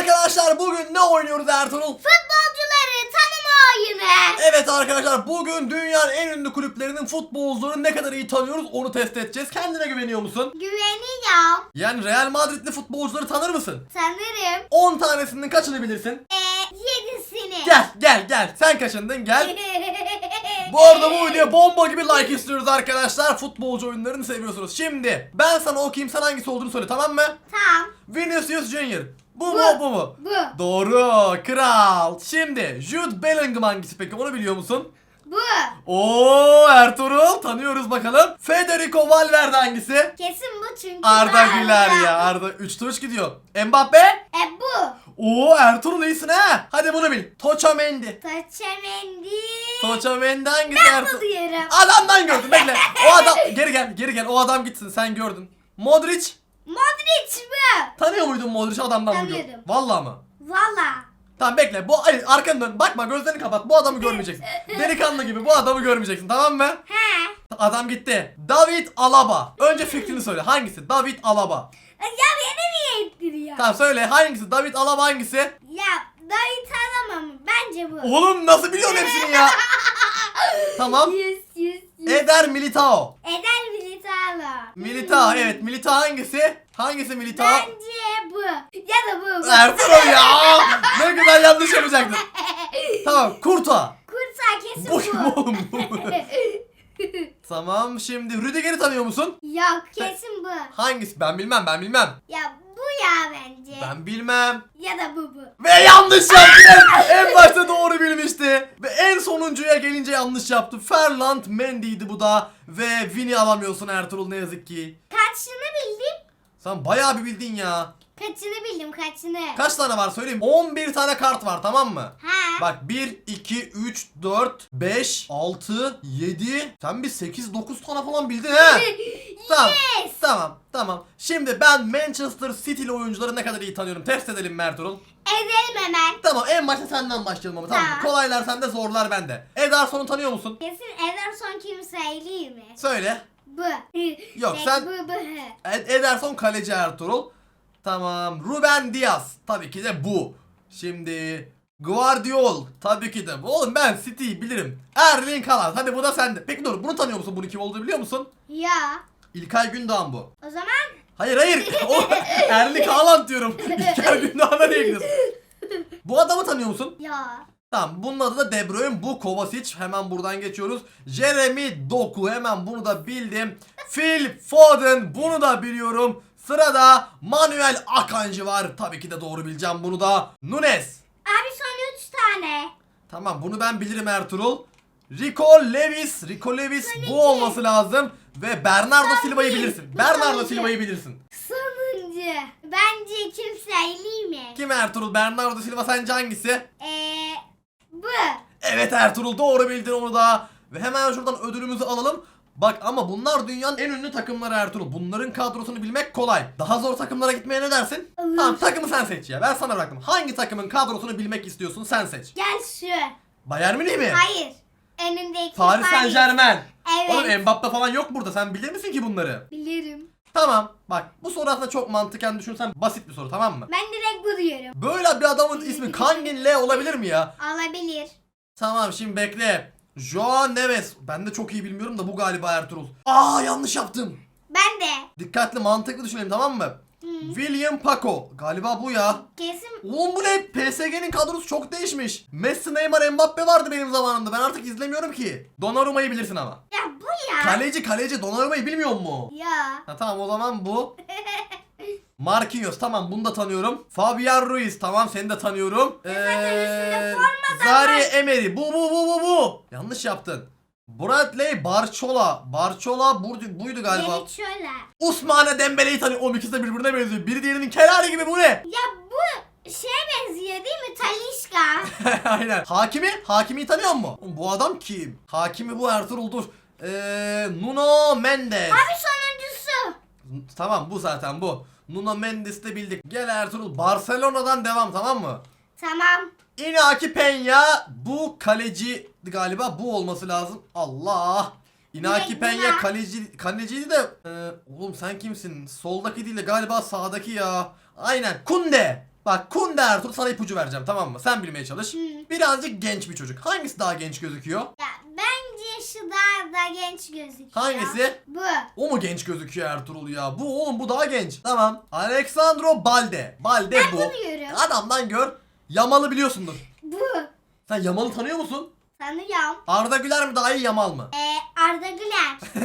arkadaşlar bugün ne oynuyoruz Ertuğrul? Futbolcuları tanıma oyunu. Evet arkadaşlar bugün dünyanın en ünlü kulüplerinin futbolcularını ne kadar iyi tanıyoruz onu test edeceğiz. Kendine güveniyor musun? Güveniyorum. Yani Real Madrid'li futbolcuları tanır mısın? Sanırım. 10 tanesinin kaçını bilirsin? Ee, yedisini. Gel gel gel sen kaçındın gel. Bu arada bu videoya bomba gibi like istiyoruz arkadaşlar. Futbolcu oyunlarını seviyorsunuz. Şimdi ben sana okuyayım sen hangisi olduğunu söyle tamam mı? Tamam. Vinicius Junior. Bu, Bu. mu bu mu? Bu. Doğru kral. Şimdi Jude Bellingham hangisi peki onu biliyor musun? Bu. Oo Ertuğrul tanıyoruz bakalım. Federico Valverde hangisi? Kesin bu çünkü. Arda var Güler ya. Arda 3 tuş gidiyor. Mbappe? E bu. Oo Ertuğrul iyisin ha. Hadi bunu bil. Toça Mendy. Taçemendi. Toça Mendy hangisi Ben Ertuğrul? bu diyorum. Adamdan gördüm bekle. O adam geri gel geri gel. O adam gitsin sen gördün. Modric. Modric bu. Tanıyor muydun Modric'i adamdan mı? Tanıyordum. Vallahi mı? Valla. Tamam bekle. Bu ay, arkanı dön. Bakma gözlerini kapat. Bu adamı görmeyeceksin. Delikanlı gibi bu adamı görmeyeceksin. Tamam mı? He. Adam gitti. David Alaba. Önce fikrini söyle. Hangisi? David Alaba. Ya beni niye ittiriyor? Tamam söyle. Hangisi? David Alaba hangisi? Ya dayı tanımam. Bence bu. Oğlum nasıl biliyorsun hepsini ya? tamam. Yüz yüz yüz. Eder Militao. Eder Militao. Militao evet. Militao hangisi? Hangisi Militao? Bence bu. Ya da bu. bu. Ertuğrul ya. Ne güzel yanlış yapacaktın. Tamam. Kurta. Kurtar kesin Bu kim oğlum? Bu. tamam şimdi Rüdiger'i tanıyor musun? Yok kesin bu. Hangisi? Ben bilmem ben bilmem. Ya ya bence. Ben bilmem. Ya da bu bu. Ve yanlış yaptı. en başta doğru bilmişti. Ve en sonuncuya gelince yanlış yaptı. Ferland Mendy'ydi bu da. Ve Vini alamıyorsun Ertuğrul ne yazık ki. Kaçını bildim? Sen bayağı bir bildin ya. Kaçını bildim kaçını. Kaç tane var söyleyeyim. 11 tane kart var tamam mı? ha. Bak 1, 2, 3, 4, 5, 6, 7. Sen bir 8, 9 tane falan bildin he. Tamam. Yes. Tamam. Tamam. Şimdi ben Manchester City'li oyuncuları ne kadar iyi tanıyorum. Test edelim mi Ertuğrul. Edelim hemen. Tamam en başta senden başlayalım ama tamam. mı? Tamam. Kolaylar sende zorlar bende. Ederson'u tanıyor musun? Kesin Ederson kim söyleyeyim mi? Söyle. Bu. Yok, sen- Bu bu. Ed- Ederson kaleci Ertuğrul. Tamam. Ruben Diaz. Tabii ki de bu. Şimdi Guardiol. Tabii ki de bu. Oğlum ben City'yi bilirim. Erling Haaland. Hadi bu da sende. Peki dur bunu tanıyor musun? Bunu kim olduğunu biliyor musun? Ya. İlkay Gündoğan bu. O zaman Hayır hayır. O Erling Haaland diyorum. İlkay Gündoğan'a niye gidiyorsun? Bu adamı tanıyor musun? ya. Tamam bunun adı da De Bruyne bu Kovacic hemen buradan geçiyoruz. Jeremy Doku hemen bunu da bildim. Phil Foden bunu da biliyorum. Sırada Manuel Akanji var. Tabii ki de doğru bileceğim bunu da. Nunes. Abi son 3 tane. Tamam bunu ben bilirim Ertuğrul. Rico Lewis. Rico Lewis bu olması lazım. Ve Bernardo Son Silva'yı değil, bilirsin. bu Bernardo sonuncu. Silva'yı bilirsin. Sonuncu. Bence kim söyleyeyim mi? Kim Ertuğrul? Bernardo Silva sence hangisi? Eee bu. Evet Ertuğrul doğru bildin onu da. Ve hemen şuradan ödülümüzü alalım. Bak ama bunlar dünyanın en ünlü takımları Ertuğrul. Bunların kadrosunu bilmek kolay. Daha zor takımlara gitmeye ne dersin? Olur. Tamam takımı sen seç ya. Ben sana bıraktım. Hangi takımın kadrosunu bilmek istiyorsun sen seç. Gel şu. Bayern Münih mi? Hayır. Önündeki Paris Saint Germain. Evet. Oğlum Mbappe falan yok burada. Sen bilir misin ki bunları? Bilirim. Tamam. Bak bu soru aslında çok mantıken düşünsen basit bir soru tamam mı? Ben direkt bu diyorum. Böyle bir adamın ismi Kangin L olabilir mi ya? Alabilir. Tamam şimdi bekle. Joao Neves. Ben de çok iyi bilmiyorum da bu galiba Ertuğrul. Aa yanlış yaptım. Ben de. Dikkatli mantıklı düşünelim tamam mı? William Paco. Galiba bu ya. Kesin Oğlum bu ne? PSG'nin kadrosu çok değişmiş. Messi, Neymar, Mbappe vardı benim zamanımda. Ben artık izlemiyorum ki. Donnarumma'yı bilirsin ama. ya bu ya. Kaleci kaleci Donnarumma'yı bilmiyor mu? Ya. Ha tamam o zaman bu. Marquinhos tamam bunu da tanıyorum. Fabian Ruiz tamam seni de tanıyorum. Ee, Zari Emery bu bu bu. Yanlış yaptın. Bradley Barcola. Barcola buydu, buydu galiba. Şöyle. Usmane Dembele'yi tanıyor. Oğlum ikisi de birbirine benziyor. Biri diğerinin kenarı gibi bu ne? Ya bu şeye benziyor değil mi? Talişka. Aynen. Hakimi? Hakimi'yi tanıyor? Oğlum Bu adam kim? Hakimi bu Ertuğrul dur. Ee, Nuno Mendes. Abi sonuncusu. Tamam bu zaten bu. Nuno Mendes'i de bildik. Gel Ertuğrul Barcelona'dan devam tamam mı? Tamam. Inaki Peña bu kaleci galiba bu olması lazım. Allah. Inaki Direkt Peña buna. kaleci kaleciydi de Ee, oğlum sen kimsin? Soldaki değil de galiba sağdaki ya. Aynen Kunde. Bak Kunde Ertuğrul sana ipucu vereceğim tamam mı? Sen bilmeye çalış. Birazcık genç bir çocuk. Hangisi daha genç gözüküyor? Ya bence şu daha da genç gözüküyor. Hangisi? Bu. O mu genç gözüküyor Ertuğrul ya? Bu oğlum bu daha genç. Tamam. Alexandro Balde. Balde bu. Tanıyorum. Adamdan gör. Yamal'ı biliyorsundur. Bu. Sen Yamal'ı tanıyor musun? Tanıyorum. Arda Güler mi daha iyi Yamal mı? Ee, Arda Güler.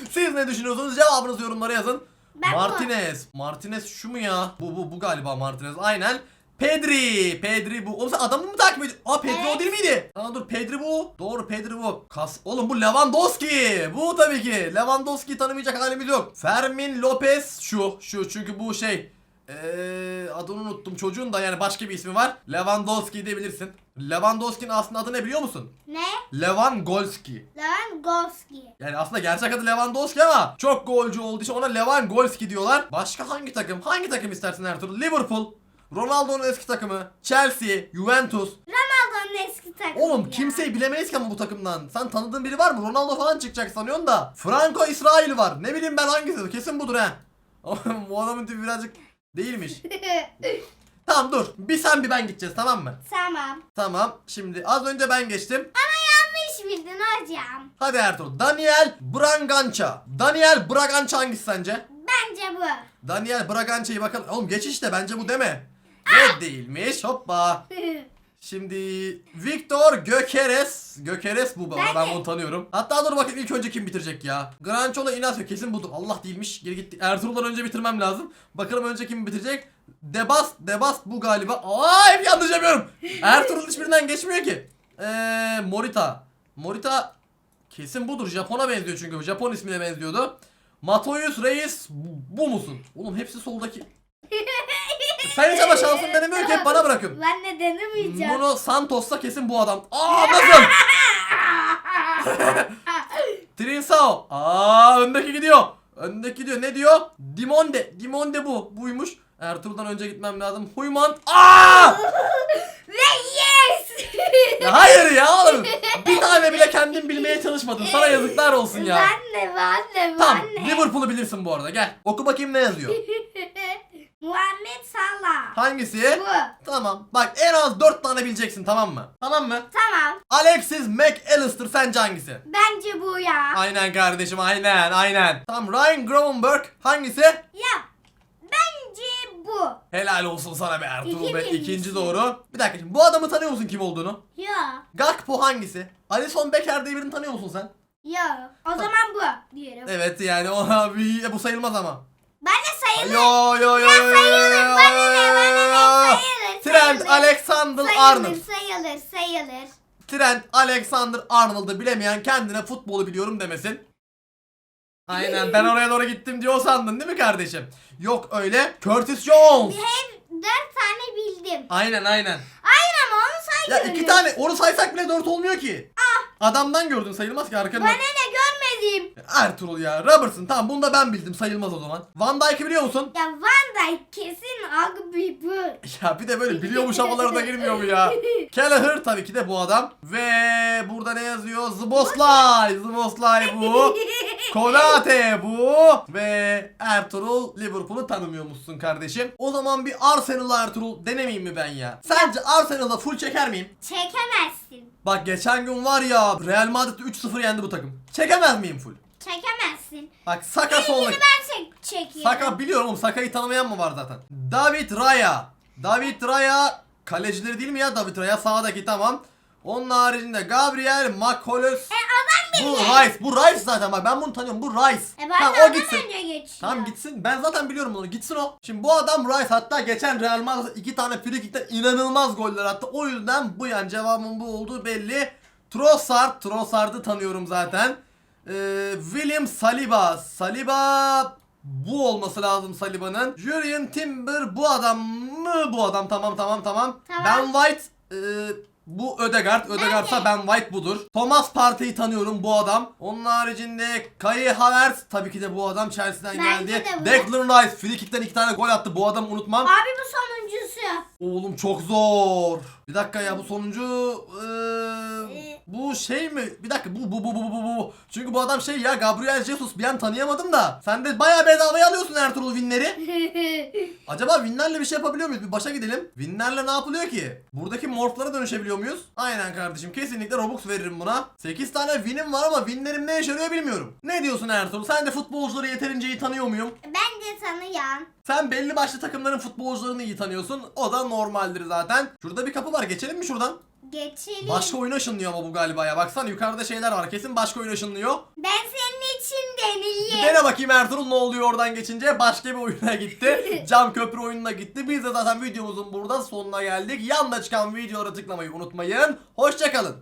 Siz ne düşünüyorsunuz? Cevabınızı yorumlara yazın. Ben bu. Martinez. Martinez şu mu ya? Bu bu bu galiba Martinez. Aynen. Pedri. Pedri bu. Oğlum sen adamı mı takip ediyorsun? Aa Pedri o Evet. değil miydi? Aa dur Pedri bu. Doğru Pedri bu. Kas. Oğlum bu Lewandowski. Bu tabii ki. Lewandowski'yi tanımayacak halimiz yok. Fermin Lopez şu. Şu çünkü bu şey. Eee adını unuttum çocuğun da yani başka bir ismi var. Lewandowski de bilirsin. Lewandowski'nin aslında adı ne biliyor musun? Ne? Lewandowski. Lewandowski. Yani aslında gerçek adı Lewandowski ama çok golcü olduğu için ona Lewandowski diyorlar. Başka hangi takım? Hangi takım istersin Ertuğrul? Liverpool, Ronaldo'nun eski takımı, Chelsea, Juventus. Ronaldo'nun eski takımı Oğlum ya. kimseyi bilemeyiz ki ama bu takımdan. Sen tanıdığın biri var mı? Ronaldo falan çıkacak sanıyorsun da. Franco İsrail var. Ne bileyim ben hangisi? Kesin budur. Oğlum bu adamın tipi birazcık değilmiş. Tamam dur. Bir sen bir ben gideceğiz tamam mı? tamam. Tamam. Şimdi az önce ben geçtim. Ama yanlış bildin hocam. Hadi Ertuğrul. Daniel Bragança. Daniel Bragança hangisi sence? Bence bu. Daniel Bragança'yı bakalım. Oğlum geç işte bence bu deme. Ne değilmiş hoppa. Şimdi Victor Gökeres. Gökeres bu baba Ben ben bunu tanıyorum. Hatta dur bakayım ilk önce kim bitirecek ya. Grançola Inacio kesin budur. Allah değilmiş. Geri gitti. Ertuğrul'dan önce bitirmem lazım. Bakalım önce kim bitirecek. Debast, Debast bu galiba. Aa hep yanlış yapıyorum. Ertuğrul hiçbirinden geçmiyor ki. Eee Morita. Morita kesin budur. Japon'a benziyor çünkü. Japon ismine benziyordu. Matoyus Reis bu, bu musun? Oğlum hepsi soldaki. Sen hiç ama şansın denemiyor ki hep bana bırakıyorsun. Ben de denemeyeceğim. Nuno Santos'ta kesin bu adam. Aa nasıl? Trinsao. Aa öndeki gidiyor. Öndeki gidiyor. Ne diyor? Dimonde. Dimonde bu. Buymuş. Ertuğrul'dan önce gitmem lazım. Huyman. Aa! Ve yes! Ya hayır ya oğlum. Bir tane bile kendin bilmeye çalışmadın. Sana yazıklar olsun ya. Ben de ben de Tamam. ben de. Liverpool'u bilirsin bu arada. Gel. Oku bakayım ne yazıyor. Muhammed Salah. Hangisi? Bu. Tamam. Bak en az 4 tane bileceksin tamam mı? Tamam mı? Tamam. Alexis McAllister sence hangisi? Bence bu ya. Aynen kardeşim aynen aynen. Tamam Ryan Gravenberg hangisi? Ya. Bence bu. Helal olsun sana be Ertuğrul İki be. birincisi. İkinci doğru. Bir dakika şimdi bu adamı tanıyor musun kim olduğunu? Ya. Gakpo hangisi? Alison Becker diye birini tanıyor musun sen? Ya. O zaman bu diyorum. Evet yani o bir- bu sayılmaz ama. Sayılır. Yo yo yo yo yo yo yo. Trent. Alexander sayılır, Arnold. Sayılır sayılır. Trent Alexander Arnold'u bilemeyen kendine futbolu biliyorum demesin. Aynen ben oraya doğru gittim diyor sandın değil mi kardeşim? Yok öyle. Curtis Jones. Hep dört tane bildim. Aynen aynen. Hayır ama onu Ya saymıyorum. iki tane onu saysak bile dört olmuyor ki. Adamdan gördün sayılmaz ki arkandan. Bana ne görmedim. Ertuğrul ya. Robertson tamam bunu da ben bildim sayılmaz o zaman. Van Dijk'i biliyor musun? Ya Van Dijk kesin abi bu. Ya bir de böyle biliyormuş havalarına girmiyor mu ya? Kelleher tabii ki de bu adam. Ve burada ne yazıyor? Zboslay. Zboslay bu. Konate bu. Ve Ertuğrul Liverpool'u tanımıyormuşsun kardeşim. O zaman bir Arsenal Ertuğrul denemeyeyim mi ben ya? Sence Arsenal'da full çeker miyim? Çekemezsin. Bak geçen gün var ya Real Madrid 3-0 yendi bu takım. Çekemez miyim full? Çekemezsin. Bak Saka soldaki. Şimdi ben çek çekiyorum. Saka biliyorum oğlum Saka'yı tanımayan mı var zaten? David Raya. David Raya kalecileri değil mi ya David Raya sağdaki tamam. Onun haricinde Gabriel Makolos. E adam Bu. Rice. Bu Rice zaten bak ben bunu tanıyorum. Bu Rice. E ben tamam o gitsin. önce geçiyor. Tamam gitsin. Ben zaten biliyorum onu. Gitsin o. Şimdi bu adam Rice hatta geçen Real Madrid iki tane free kickten inanılmaz goller attı. O yüzden bu yani cevabın bu olduğu belli. Trossard. Trossard'ı tanıyorum zaten. Ee, William Saliba. Saliba bu olması lazım Saliba'nın. Julian Timber bu adam mı? Bu adam tamam tamam tamam. Tamam. Ben White. ee, Bu Ödegard. Ödegard'sa ben White budur. Thomas Partey'i tanıyorum bu adam. Onun haricinde Kai Havertz tabii ki de bu adam Chelsea'den Bence geldi. de bu. Declan Rice free kick'ten iki tane gol attı. Bu adamı unutmam. Abi bu sonuncusu. Oğlum çok zor. Bir dakika ya bu sonuncu Ee. bu şey mi? Bir dakika bu bu bu bu bu bu. Çünkü bu adam şey ya Gabriel Jesus bir an tanıyamadım da. Sen de bayağı bedavaya alıyorsun Ertuğrul winleri. Acaba winlerle bir şey yapabiliyor muyuz? Bir başa gidelim. Winlerle ne yapılıyor ki? Buradaki morflara dönüşebiliyor muyuz? Aynen kardeşim. Kesinlikle Robux veririm buna. 8 tane winim var ama winlerim ne işe yarıyor bilmiyorum. Ne diyorsun Ertuğrul? Sen de futbolcuları yeterince iyi tanıyor muyum? Bence tanıyan. Sen belli başlı takımların futbolcularını iyi tanıyorsun. O da normaldir zaten. Şurada bir kapı var. Geçelim mi şuradan? Geçelim. Başka oyun ışınlıyor ama bu galiba ya. Baksana yukarıda şeyler var. Kesin başka oyun ışınlıyor. Ben senin için deneyeyim. dene bakayım Ertuğrul ne oluyor oradan geçince. Başka bir oyuna gitti. Cam köprü oyununa gitti. Biz de zaten videomuzun burada sonuna geldik. Yanına çıkan videolara tıklamayı unutmayın. Hoşçakalın.